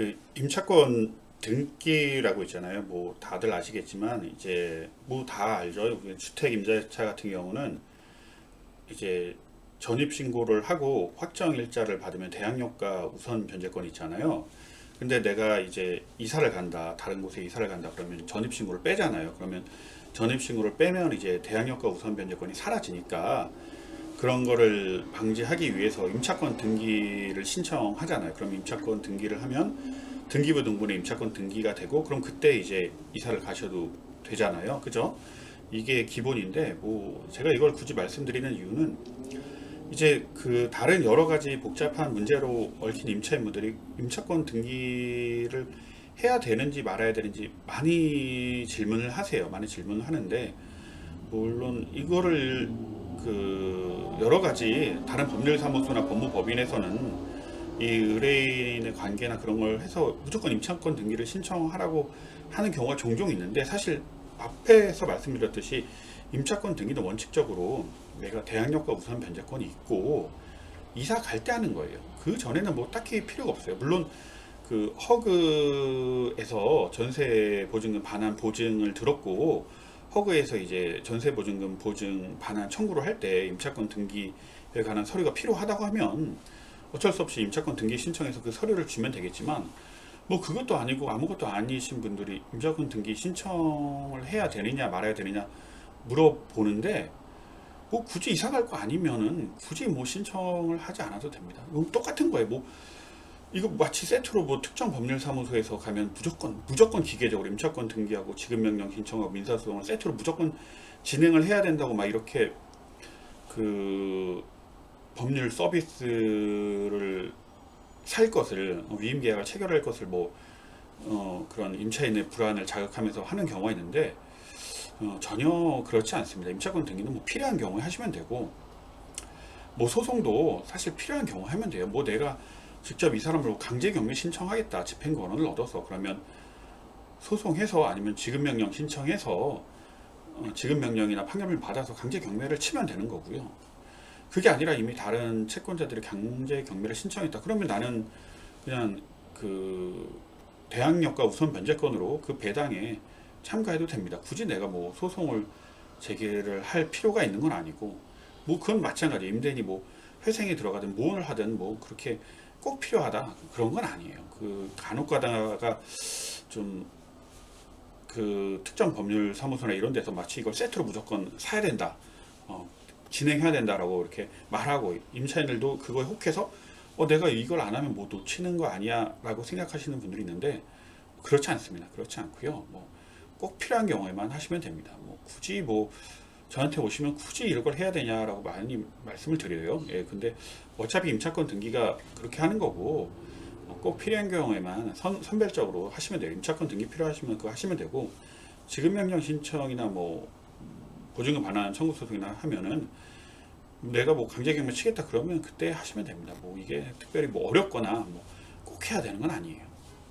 그 임차권 등기라고 있잖아요. 뭐 다들 아시겠지만 이제 뭐 다 알죠. 주택 임대차 같은 경우는 이제 전입 신고를 하고 확정 일자를 받으면 대항력과 우선 변제권이 있잖아요. 근데 내가 이제 이사를 간다, 다른 곳에 이사를 간다 그러면 전입 신고를 빼잖아요. 그러면 전입 신고를 빼면 이제 대항력과 우선 변제권이 사라지니까 그런 거를 방지하기 위해서 임차권 등기를 신청하잖아요. 그럼 임차권 등기를 하면 등기부 등본에 임차권 등기가 되고 그럼 그때 이제 이사를 가셔도 되잖아요. 그죠? 이게 기본인데 뭐 제가 이걸 굳이 말씀드리는 이유는 이제 그 다른 여러 가지 복잡한 문제로 얽힌 임차인분들이 임차권 등기를 해야 되는지 말아야 되는지 많이 질문을 하세요. 많이 질문을 하는데 물론 이거를 그 여러 가지 다른 법률사무소나 법무법인에서는 이 의뢰인의 관계나 그런 걸 해서 무조건 임차권 등기를 신청하라고 하는 경우가 종종 있는데 사실 앞에서 말씀드렸듯이 임차권 등기는 원칙적으로 내가 대항력과 우선 변제권이 있고 이사 갈 때 하는 거예요. 그 전에는 뭐 딱히 필요가 없어요. 물론 그 허그에서 전세 보증금 반환 보증을 들었고 허그에서 이제 전세 보증금 보증 반환 청구를 할 때 임차권 등기에 관한 서류가 필요하다고 하면 어쩔 수 없이 임차권 등기 신청해서 그 서류를 주면 되겠지만 뭐 그것도 아니고 아무것도 아니신 분들이 임차권 등기 신청을 해야 되느냐 말아야 되느냐 물어보는데 뭐 굳이 갈거 아니면은 굳이 뭐 신청을 하지 않아도 됩니다. 똑같은 거예요. 뭐 이거 마치 세트로 뭐 특정 법률사무소에서 가면 무조건 무조건 기계적으로 임차권 등기하고 지급명령 신청하고 민사소송을 세트로 무조건 진행을 해야 된다고 막 이렇게 그 법률 서비스를 살 것을 어, 위임 계약을 체결할 것을 뭐 어, 그런 임차인의 불안을 자극하면서 하는 경우가 있는데 어, 전혀 그렇지 않습니다. 임차권 등기는 뭐 필요한 경우에 하시면 되고 뭐 소송도 사실 필요한 경우 하면 돼요. 뭐 내가 직접 이 사람을 강제 경매 신청하겠다 집행 권한을 얻어서 그러면 소송해서 아니면 지급명령 신청해서 어, 지급명령이나 판결을 받아서 강제 경매를 치면 되는 거고요. 그게 아니라 이미 다른 채권자들이 강제 경매를 신청했다. 그러면 나는 그냥 그 대항력과 우선 변제권으로 그 배당에 참가해도 됩니다. 굳이 내가 뭐 소송을 제기를 할 필요가 있는 건 아니고 뭐 그건 마찬가지 임대인이 뭐 회생에 들어가든 뭘 하든 뭐 그렇게 꼭 필요하다 그런 건 아니에요. 그 간혹 가다가 좀 그 특정 법률 사무소나 이런 데서 마치 이걸 세트로 무조건 사야 된다. 어, 진행해야 된다라고 이렇게 말하고 임차인들도 그거에 혹해서 어 내가 이걸 안 하면 뭐 놓치는 거 아니야라고 생각하시는 분들이 있는데 그렇지 않습니다. 그렇지 않고요. 뭐 꼭 필요한 경우에만 하시면 됩니다. 뭐 굳이 뭐 저한테 오시면 굳이 이런 걸 해야 되냐라고 많이 말씀을 드려요. 예, 근데 어차피 임차권 등기가 그렇게 하는 거고 어, 꼭 필요한 경우에만 선, 선별적으로 하시면 돼요. 임차권 등기 필요하시면 그거 하시면 되고 지급 명령 신청이나 뭐 보증금 반환 청구 소송이나 하면은 내가 뭐 강제경매 치겠다 그러면 그때 하시면 됩니다. 뭐 이게 특별히 뭐 어렵거나 뭐 꼭 해야 되는 건 아니에요.